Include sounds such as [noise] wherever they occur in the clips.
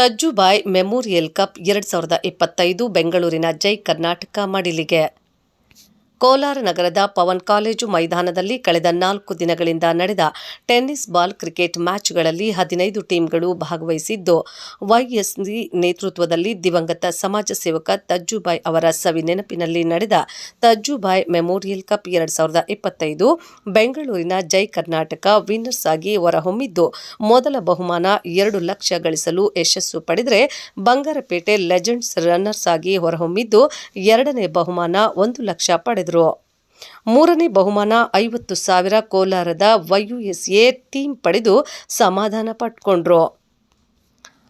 ತಜ್ಜುಬಾಯ್ memorial cup ಎರಡು ಸಾವಿರದ ಇಪ್ಪತ್ತೈದು ಬೆಂಗಳೂರಿನ ಜೈ ಕರ್ನಾಟಕ ಮಡಿಲಿಗೆ. ಕೋಲಾರ ನಗರದ ಪವನ್ ಕಾಲೇಜು ಮೈದಾನದಲ್ಲಿ ಕಳೆದ ನಾಲ್ಕು ದಿನಗಳಿಂದ ನಡೆದ ಟೆನ್ನಿಸ್ ಬಾಲ್ ಕ್ರಿಕೆಟ್ ಮ್ಯಾಚ್ಗಳಲ್ಲಿ ಹದಿನೈದು ಟೀಮ್ಗಳು ಭಾಗವಹಿಸಿದ್ದು, ವೈಎಸ್ಸಿ ನೇತೃತ್ವದಲ್ಲಿ ದಿವಂಗತ ಸಮಾಜ ಸೇವಕ ತಜ್ಜುಬಾಯ್ ಅವರ ಸವಿ ನೆನಪಿನಲ್ಲಿ ನಡೆದ ತಜ್ಜುಬಾಯ್ ಮೆಮೋರಿಯಲ್ ಕಪ್ ಎರಡು ಸಾವಿರದ ಇಪ್ಪತ್ತೈದು, ಬೆಂಗಳೂರಿನ ಜೈ ಕರ್ನಾಟಕ ವಿನ್ನರ್ಸ್ ಆಗಿ ಹೊರಹೊಮ್ಮಿದ್ದು, ಮೊದಲ ಬಹುಮಾನ ಎರಡು ಲಕ್ಷ ಗಳಿಸಲು ಯಶಸ್ಸು ಪಡೆದರೆ ಬಂಗಾರಪೇಟೆ ಲೆಜೆಂಡ್ಸ್ ರನ್ನರ್ಸ್ ಆಗಿ ಹೊರಹೊಮ್ಮಿದ್ದು, ಎರಡನೇ ಬಹುಮಾನ ಒಂದು ಲಕ್ಷ ಮೂರನೇ ಬಹುಮಾನ ಐವತ್ತು ಸಾವಿರ ಕೋಲಾರದ ವೈಯುಎಸ್ಎ ಟೀಮ್ ಪಡೆದು ಸಮಾಧಾನ ಪಟ್ಕೊಂಡ್ರು.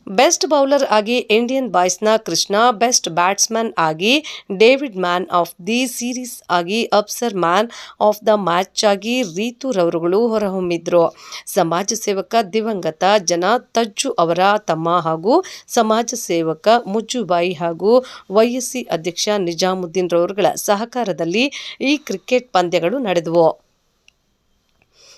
ಬೆಸ್ಟ್ ಬೌಲರ್ ಆಗಿ ಇಂಡಿಯನ್ ಬಾಯ್ಸ್ನ ಕೃಷ್ಣ, ಬೆಸ್ಟ್ ಬ್ಯಾಟ್ಸ್ಮನ್ ಆಗಿ David man of the series ಆಗಿ Afsar man of the match ಆಗಿ ರೀತು ರವರುಗಳು ಹೊರಹೊಮ್ಮಿದ್ರು. ಸಮಾಜ ಸೇವಕ ದಿವಂಗತ ಜನ ತಜ್ಜು ಅವರ ತಮ್ಮ ಹಾಗೂ ಸಮಾಜ ಸೇವಕ ಮುಜ್ಜುಬಾಯಿ ಹಾಗೂ ವೈಎಸ್ಸಿ ಅಧ್ಯಕ್ಷ ನಿಜಾಮುದ್ದೀನ್ ರವರುಗಳ ಸಹಕಾರದಲ್ಲಿ ಈ ಕ್ರಿಕೆಟ್ ಪಂದ್ಯಗಳು ನಡೆದವು.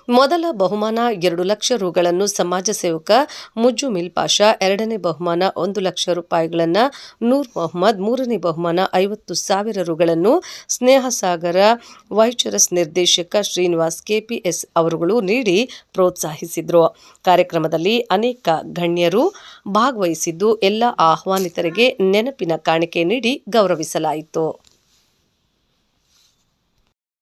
ಮೊದಲ ಬಹುಮಾನ ಎರಡು ಲಕ್ಷ ರೂಗಳನ್ನು ಸಮಾಜ ಸೇವಕ ಮುಜ್ಜು ಮಿಲ್ ಪಾಷಾ, ಎರಡನೇ ಬಹುಮಾನ ಒಂದು ಲಕ್ಷ ರೂಪಾಯಿಗಳನ್ನು ನೂರ್ ಮೊಹಮ್ಮದ್, ಮೂರನೇ ಬಹುಮಾನ ಐವತ್ತು ಸಾವಿರ ರುಗಳನ್ನು ಸ್ನೇಹಸಾಗರ ವೈಚರಸ್ ನಿರ್ದೇಶಕ ಶ್ರೀನಿವಾಸ್ ಕೆಪಿಎಸ್ ಅವರುಗಳು ನೀಡಿ ಪ್ರೋತ್ಸಾಹಿಸಿದರು. ಕಾರ್ಯಕ್ರಮದಲ್ಲಿ ಅನೇಕ ಗಣ್ಯರು ಭಾಗವಹಿಸಿದ್ದು ಎಲ್ಲ ಆಹ್ವಾನಿತರಿಗೆ ನೆನಪಿನ ಕಾಣಿಕೆ ನೀಡಿ ಗೌರವಿಸಲಾಯಿತು.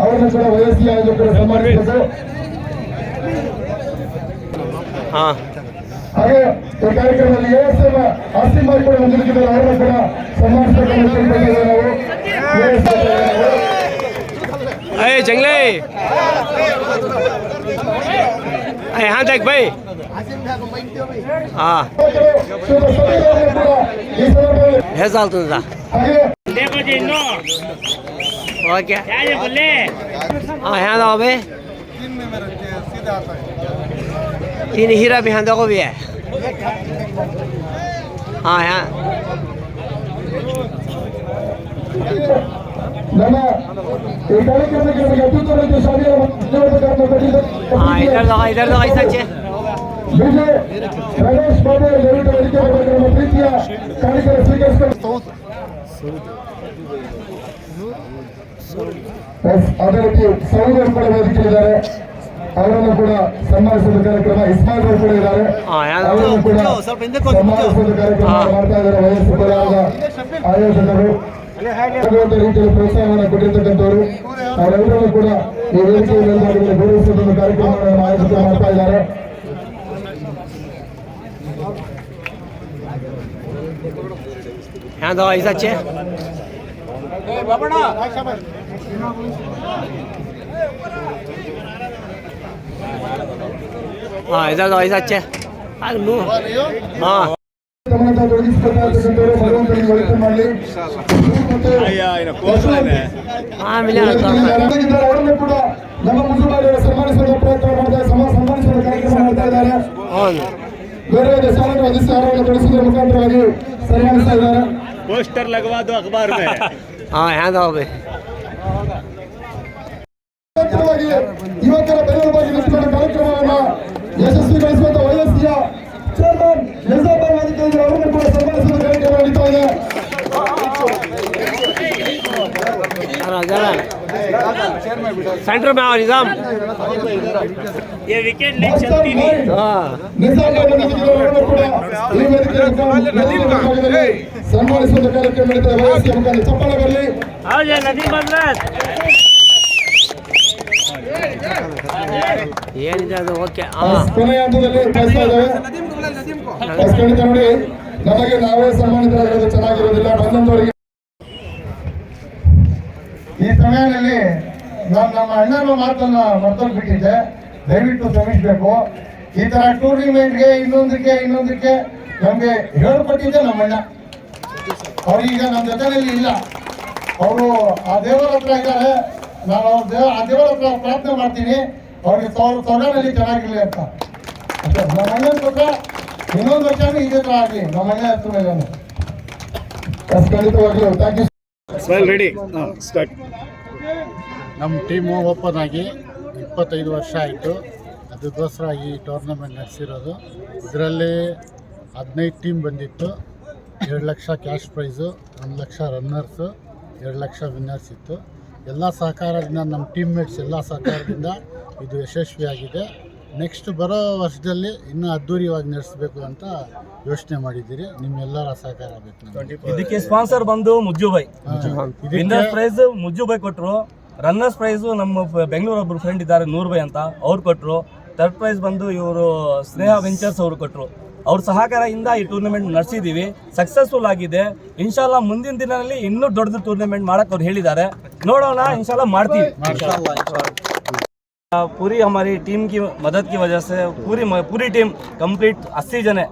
ಯಾವ್ದವ? ಜಮೀನ್ ಪಾಸ್ ಅವರಿದ್ದಾರೆ ಅವರನ್ನು ಕೂಡ ವಯಸ್ಸಿಗೆ ಆಗಿ ಕೂಡ ಸನ್ಮಾನಿಸಬೇಕು हाँ ಹಾಗೆ ಈ ಕಾರ್ಯಕ್ರಮದಲ್ಲಿ ಎಎಸ್ಎಂ ಆಸ್ತಿ ಮಾಡಿ ಕೂಡ ಹೊಂದಿದ್ದಾರೆ ಅವರನ್ನು ಕೂಡ ಸನ್ಮಾನಿಸಬೇಕು ಅಂತ ಕೇಳ್ಕೊಂಡಿದ್ದೇವೆ ನಾವು ASM ಅವರು. अरे जंगले अरे यहाँ देख भाई हाँ ಶ್ರೀಯುತ ಸಮೀರ್ ಅವರು ಕೂಡ ಈ ಸಂದರ್ಭದಲ್ಲಿ है साल तुझा और क्या? हाँ, यहाँ तो दो बे। तीन हीरा भी यहाँ को भी है। हाँ यहाँ। हाँ इधर दो इधर दो ऐसा चाहिए ಅದೇ ರೀತಿ ಸೌದರ್ ಕೂಡ ಅವರನ್ನು ಕೂಡ ಸನ್ಮಾನಿಸುವ ಕಾರ್ಯಕ್ರಮ ಇಸ್ಮಾಯಿಲ್ ಅವರು ಕೂಡ ಇದ್ದಾರೆ ಅವರನ್ನು ಕೂಡ ಸನ್ಮಾನಿಸುವ ಕಾರ್ಯಕ್ರಮ ಮಾಡ್ತಾ ಇದ್ದಾರೆ ವಯಸ್ಸು ಕೂಡ ಆಯೋಜಕರು ಭಗವಂತ ರೀತಿಯಲ್ಲಿ ಪ್ರೋತ್ಸಾಹವನ್ನು ಕೊಟ್ಟಿರ್ತಕ್ಕಂಥವರು ಅವರೆಲ್ಲರೂ ಕೂಡ ಈ ವೇದಿಕೆಯಲ್ಲಿ ಗೌರವಿಸುವಂತಹ ಕಾರ್ಯಕ್ರಮಗಳನ್ನು ಆಯೋಜಿತ ಮಾಡ್ತಾ ಇದ್ದಾರೆ হ্যাঁ দাদা हाँ इधर दो ऐसा चे हाँ ತಮ್ಮನ್ನ ತೊಡಗಿಸಿಕೊಳ್ತಾ ಇರ್ತಕ್ಕಂಥವರು ಭಗವಂತನಿಗೆ ಒಳಿತು ಮಾಡಲಿ हाँ मिला ಇದ್ದಾರೆ ಅವರನ್ನು ಕೂಡ ನಮ್ಮ ಮುಸುಬಾರಿಯವರು ಸನ್ಮಾನಿಸುವ ಪ್ರಯತ್ನ ಮಾಡ್ತಾ ಸಮ ಸನ್ಮಾನಿಸುವ ಕಾರ್ಯಕ್ರಮ ಮಾಡ್ತಾ ಇದ್ದಾರೆ कौन ಬೇರೆ ಬೇರೆ ಸಾಲನ್ನು ಹೊಂದಿಸಿ ಅವರನ್ನು ತೊಡಗಿಸುವುದರ ಮುಖಾಂತರವಾಗಿ ಸನ್ಮಾನಿಸ್ತಾ ಇದ್ದಾರೆ पोस्टर लगवा दो अखबार [laughs] में हाँ यहाँ दो भाई ನಿರಂತರವಾಗಿ ಯುವಕರ ಬೆನ್ನೆಲುಬಾಗಿ ನಿಂತುಕೊಂಡ ಕಾರ್ಯಕ್ರಮವನ್ನು ಯಶಸ್ವಿಗೊಳಿಸುವಂತ ವಯಸ್ಸಿಯ ಚೇರ್ಮನ್ ನಿಜಾಮರ್ ವೇದಿಕೆಯಲ್ಲಿ ಅವರನ್ನು ಕೂಡ ಸನ್ಮಾನಿಸುವ ಕಾರ್ಯಕ್ರಮ ನಡೀತಾ ಇದೆ जरा जरा सेंटर में आओ निज़ाम ये विकेट नहीं चलती नहीं हाँ ನಿಜಾಮವನ್ನು ಕೂಡ ಈ ವೇದಿಕೆಯಲ್ಲಿ ಸನ್ಮಾನಿಸುವ ಕಾರ್ಯಕ್ರಮ ನಡೀತದೆ ವಯಸ್ಸಿನ ಮುಖಾಂತರ ಚಪ್ಪಾಳೆ ಬರಲಿ आओ जाए नदीम हजरत ಏನಿದೆ ಅದು ಓಕೆ ಹಾಂ ಕೊನೆಯ ಹಂತದಲ್ಲಿ ಕಳಿಸ್ತಾ ಇದ್ದೇವೆ ಬಸ್ ಖಂಡಿತ ನೋಡಿ ನಮಗೆ ನಾವೇ ಸನ್ಮಾನಿತರಾಗಿರೋದು ಚೆನ್ನಾಗಿರೋದಿಲ್ಲ ಬಂದಂತವರಿಗೆ ಈ ಸಮಯದಲ್ಲಿ ನಾನು ನಮ್ಮ ಅಣ್ಣನ ಮಾತನ್ನ ಮರ್ತೊಂಡು ಬಿಟ್ಟಿದ್ದೆ. ದಯವಿಟ್ಟು ಶ್ರಮಿಸಬೇಕು ಈ ತರ ಟೂರ್ನಿಮೆಂಟ್ಗೆ ಇನ್ನೊಂದಕ್ಕೆ ಇನ್ನೊಂದಕ್ಕೆ ನಮಗೆ ಹೇಳ್ಕೊಟ್ಟಿದ್ದೆ ನಮ್ಮ ಅಣ್ಣ ಅವ್ರೀಗ ನಮ್ಮ ಜೊತೆಯಲ್ಲಿ ಇಲ್ಲ. ಅವರು ಆ ದೇವರ ಹತ್ರ ಇದ್ದಾರೆ. ನಾನು ಅವ್ರ ದೇವ ಆ ದೇವರ ಹತ್ರ ಪ್ರಾರ್ಥನೆ ಮಾಡ್ತೀನಿ. ಅವ್ರಿಗೆ ತೊಗನಲ್ಲಿ ಚೆನ್ನಾಗಿರ್ಲಿ ಅಂತ. ನಮ್ಮ ಅಣ್ಣನ ಹತ್ರ ಇನ್ನೊಂದು ವರ್ಷನೂ ಇದೇ ಥರ ಆಗಲಿ. ನಮ್ಮ ಅಣ್ಣ ಹತ್ರ ಮೇಲೆ ಖಂಡಿತವಾಗ್ಲೂ. ಥ್ಯಾಂಕ್ ಯು ರೆಡಿ ಸ್ಟಾರ್ಟ್ ನಮ್ಮ ಟೀಮು ಓಪನ್ ಆಗಿ ಇಪ್ಪತ್ತೈದು ವರ್ಷ ಆಯಿತು. ಅದಕ್ಕೋಸ್ಕರ ಈ ಟೂರ್ನಮೆಂಟ್ ನಡೆಸಿರೋದು. ಇದರಲ್ಲಿ ಹದಿನೈದು ಟೀಮ್ ಬಂದಿತ್ತು. ಎರಡು ಲಕ್ಷ ಕ್ಯಾಶ್ ಪ್ರೈಸು ಒಂದು ಲಕ್ಷ ರನ್ನರ್ಸು ಎರಡು ಲಕ್ಷ ವಿನ್ನರ್ಸ್ ಇತ್ತು. ಎಲ್ಲ ಸಹಕಾರದಿಂದ ನಮ್ಮ ಟೀಮ್ ಮೇಟ್ಸ್ ಎಲ್ಲ ಸಹಕಾರದಿಂದ ಇದು ಯಶಸ್ವಿಯಾಗಿದೆ. ನೆಕ್ಸ್ಟ್ ಬರೋ ವರ್ಷದಲ್ಲಿ ಇನ್ನೂ ಅದ್ಧೂರಿಯಾಗಿ ನಡೆಸಬೇಕು ಅಂತ ಯೋಚನೆ ಮಾಡಿದ್ದೀರಿ. ನಿಮ್ಮೆಲ್ಲರ ಸಹಕಾರ ಬೇಕು ಇದಕ್ಕೆ ಸ್ಪಾನ್ಸರ್ ಬಂದು ಮುಜ್ಜುಬೈ ಇದಕ್ಕೆ ವಿನ್ನರ್ಸ್ ಪ್ರೈಸ್ ಮುಜ್ಜುಬೈ ಕೊಟ್ಟರು ರನ್ನರ್ಸ್ ಪ್ರೈಸ್ ನಮ್ಮ ಫ- ಬೆಂಗಳೂರು ಒಬ್ರು ಫ್ರೆಂಡ್ ಇದ್ದಾರೆ ನೂರು ಬೈ ಅಂತ ಅವ್ರು ಕೊಟ್ಟರು ಥರ್ಡ್ ಪ್ರೈಸ್ ಬಂದು ಇವರು ಸ್ನೇಹ ವೆಂಚರ್ಸ್ ಅವರು ಕೊಟ್ಟರು ಅವ್ರ ಸಹಕಾರದಿಂದ ಈ ಟೂರ್ನಮೆಂಟ್ ನಡೆಸಿದ್ದೀವಿ ಸಕ್ಸಸ್ಫುಲ್ ಆಗಿದೆ ಇನ್ಶಾಲ್ಲ ಮುಂದಿನ ದಿನದಲ್ಲಿ ಇನ್ನೂ ದೊಡ್ಡದು ಟೂರ್ನಮೆಂಟ್ ಮಾಡಕ್ಕೆ ಅವ್ರು ಹೇಳಿದ್ದಾರೆ ನೋಡೋಣ ಇನ್ಶಾಲ್ಲ ಮಾಡ್ತೀವಿ आ, पूरी हमारी टीम की मदद की वजह से पूरी पूरी टीम कंप्लीट अस्सी जने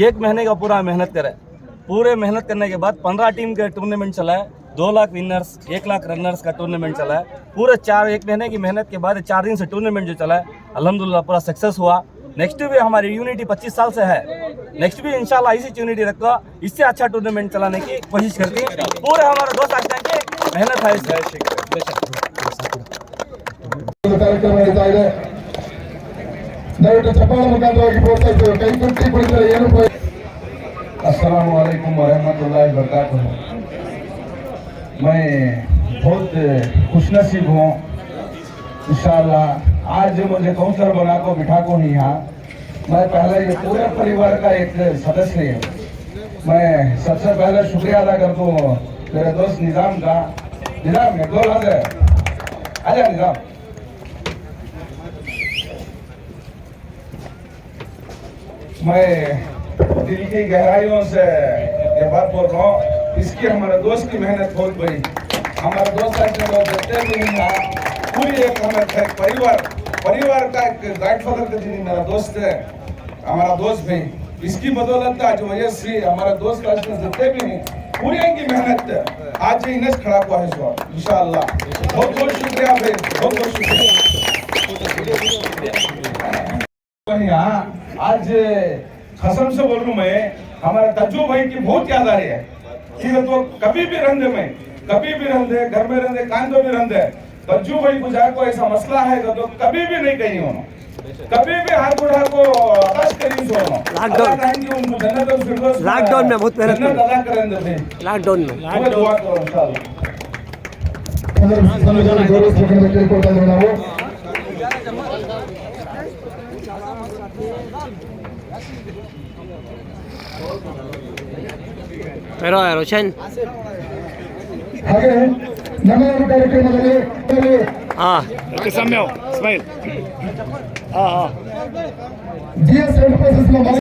एक महीने का पूरा मेहनत करे पूरे मेहनत करने के बाद पंद्रह टीम का टूर्नामेंट चला है दो लाख विनर्स एक लाख रनर्स का टूर्नामेंट चला है पूरे चार एक महीने की मेहनत के बाद चार दिन से टूर्नामेंट जो चला है अल्हम्दुलिल्लाह पूरा सक्सेस हुआ नेक्स्ट भी हमारी यूनिटी 25 साल से है नेक्स्ट भी इंशाल्लाह इसी यूनिटी रखकर इससे अच्छा टूर्नामेंट चलाने की कोशिश करती है पूरे हमारे दोस्त आज हैं कि मेहनत है इसमें ಒಂದು ಕಾರ್ಯಕ್ರಮ ನಡೀತಾ ಇದೆ ದಯವಿಟ್ಟು ಚಪ್ಪಾಳ ಮುಖಾಂತರವಾಗಿ ಪ್ರೋತ್ಸಾಹಿಸಿ ಕೈ ಕುಟ್ಟಿ ಕುಳಿತರೆ ಏನು ಪ್ರಯೋಜನ अस्सलाम वालेकुम वरहमतुल्लाहि वबरकातुहू मैं बहुत खुशनसीब हूँ। इंशाल्लाह, आज मुझे काउंसलर बना को बिठा को नहीं यहाँ। मैं पहले ये पूरे परिवार का एक सदस्य हूँ। मैं सबसे पहले शुक्रिया अदा करता हूँ मेरे दोस्त निज़ाम का। निज़ाम, एक दो लाद आजा निज़ाम। मैं दिल की गहराइयों से ये बात बोल रहा हूँ। इसकी हमारे दोस्त की मेहनत बहुत बड़ी। हमारे दोस्त जितने भी हैं पूरी एक हमें एक परिवार परिवार का एक गाइड फादर का जिन्हें मेरा दोस्त है, हमारा दोस्त भी। इसकी बदौलत आज वजह से हमारा दोस्त का इसमें जितने भी हैं, पूरी इनकी मेहनत आज ये इन्हें खड़ा हुआ है इस वक्त इंशाअल्लाह। बहुत बहुत शुक्रिया भाई, बहुत बहुत शुक्रिया। यहाँ आज कसम से बोल हूँ मैं, हमारे तज्जू भाई की बहुत याद आ रही है। कि तो कभी भी रंधे में कभी भी रंधे घर में रंधे कांदो में रंधे पर जो भाई बुझा को ऐसा मसला है तो, तो कभी भी नहीं कही होना। कभी भी हाथ बुढ़ा को आकाश करी सो लॉकडाउन लॉकडाउन में बहुत मेहनत जन्नत अदा करें दे लॉकडाउन में। लॉकडाउन दुआ करो इंशाल्लाह। संविधान गौरव प्रकरण के रिपोर्ट बनाओ ಯಾರೋ ರೋಷನ್ ಹಾಗೆ ನಮ್ಮ ಕಾರ್ಯಕ್ರಮದಲ್ಲಿ ಹಾ ಓಕೆ ಸಮ್ಯೋ ಸ್ಮೈಲ್ ಹಾ ಹಾ ಜಿಎಸ್ ಎಂಟರ್ಪ್ರೈಸಸ್